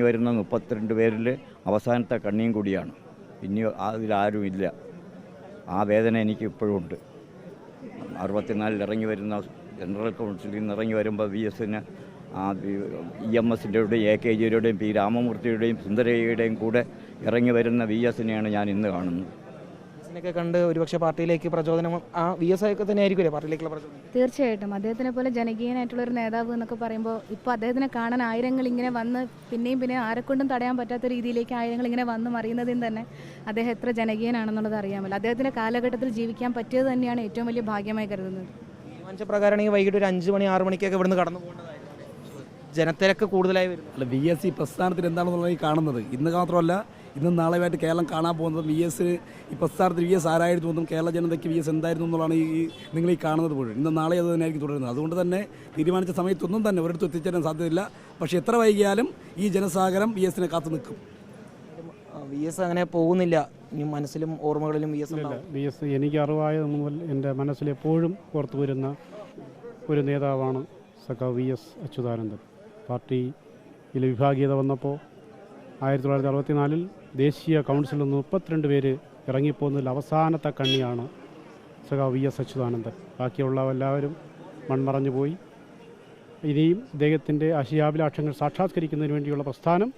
ഇറങ്ങി വരുന്ന മുപ്പത്തിരണ്ട് പേരിൽ അവസാനത്തെ കണ്ണിയും കൂടിയാണ്. ഇനി അതിലാരും ഇല്ല. ആ വേദന എനിക്ക് ഇപ്പോഴും ഉണ്ട്. അറുപത്തിനാലിൽ ഇറങ്ങി വരുന്ന ജനറൽ കൗൺസിലിൽ നിന്ന് ഇറങ്ങി വരുമ്പോൾ വി എസിന് ഇ എം എസിന്റെയുടെയും എ കെ ജിയുടെയും പി രാമമൂർത്തിയുടെയും സുന്ദരയ്യയുടെയും കൂടെ ഇറങ്ങി വരുന്ന വി എസിനെയാണ് ഞാൻ ഇന്ന് കാണുന്നത്. ഇതിനൊക്കെ കണ്ട് ഒരുപക്ഷെ പാർട്ടിയിലേക്ക് പ്രചോദനം ആ വി എസ് ഒക്കെ തന്നെ ആയിരിക്കുമല്ലേ പാർട്ടിയിലേക്കുള്ള പ്രചോദനം? തീർച്ചയായിട്ടും. അദ്ദേഹത്തിനെ പോലെ ജനകീയനായിട്ടുള്ള ഒരു നേതാവ് എന്നൊക്കെ പറയുമ്പോൾ ഇപ്പോൾ അദ്ദേഹത്തിനെ കാണാൻ ആയിരങ്ങൾ ഇങ്ങനെ വന്ന് പിന്നെയും പിന്നെയും ആരെക്കൊണ്ടും തടയാൻ പറ്റാത്ത രീതിയിലേക്ക് ആയിരങ്ങൾ ഇങ്ങനെ വന്ന് മറിയുന്നതിൽ തന്നെ അദ്ദേഹം എത്ര ജനകീയനാണെന്നുള്ളത് അറിയാമല്ലോ അദ്ദേഹത്തിന്റെ കാലഘട്ടത്തിൽ ജീവിക്കാൻ പറ്റിയത് തന്നെയാണ് ഏറ്റവും വലിയ ഭാഗ്യമായി കരുതുന്നത്. തീരുമാനിച്ച വൈകിട്ട് ഒരു അഞ്ച് മണി ആറ് മണിക്കൊക്കെ ഇവിടുന്ന് കടന്നു പോകേണ്ടതായിരുന്നു ജനത്തിരക്ക് കൂടുതലായി വരും അല്ല വി എസ് സി പ്രസ്ഥാനത്തിൽ എന്താണെന്നുള്ളത് ഈ കാണുന്നത്. ഇന്ന് മാത്രമല്ല ഇന്നും നാളെയായിട്ട് കേരളം കാണാൻ പോകുന്നത് വി എസ് ഈ പ്രസ്ഥാനത്തിൽ വി എസ് ആരായിരുന്നു എന്നും കേരള ജനതയ്ക്ക് വി എസ് എന്തായിരുന്നു എന്നുള്ളതാണ് ഈ നിങ്ങൾ ഈ കാണുന്നത് പോലും ഇന്ന് നാളെ അത് തന്നെയായിരിക്കും തുടരുന്നത്. അതുകൊണ്ട് തന്നെ തീരുമാനിച്ച സമയത്തൊന്നും തന്നെ ഒരിടത്തും എത്തിച്ചേരാൻ സാധ്യതയില്ല. പക്ഷേ എത്ര വൈകിയാലും ഈ ജനസാഗരം വി എസിനെ കാത്തു നിൽക്കും. വി എസ് അങ്ങനെ പോകുന്നില്ല. ഇനി മനസ്സിലും ഓർമ്മകളിലും വി എസ് വി എസ് എനിക്ക് അറിവായത് മുതൽ എന്റെ മനസ്സിലെപ്പോഴും ഓർത്തു വരുന്ന ഒരു നേതാവാണ് സഖാവ് വി എസ് അച്യുതാനന്ദൻ. പാർട്ടിയിൽ വിഭാഗീയത വന്നപ്പോൾ ആയിരത്തി തൊള്ളായിരത്തി അറുപത്തിനാലിൽ ദേശീയ കൗൺസിലിൽ മുപ്പത്തിരണ്ട് പേര് ഇറങ്ങിപ്പോകുന്നതിൽ അവസാനത്തെ കണ്ണിയാണ് സഖാവ് വി എസ് അച്യുതാനന്ദൻ. ബാക്കിയുള്ള എല്ലാവരും മൺമറഞ്ഞു പോയി. ഇനിയും അദ്ദേഹത്തിന്റെ ആശയാഭിലാഷങ്ങൾ സാക്ഷാത്കരിക്കുന്നതിന് വേണ്ടിയുള്ള പ്രസ്ഥാനം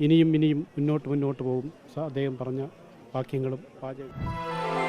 ഇനിയും ഇനിയും മുന്നോട്ട് മുന്നോട്ട് പോകും. അദ്ദേഹം പറഞ്ഞ വാക്യങ്ങളും വാചകങ്ങളും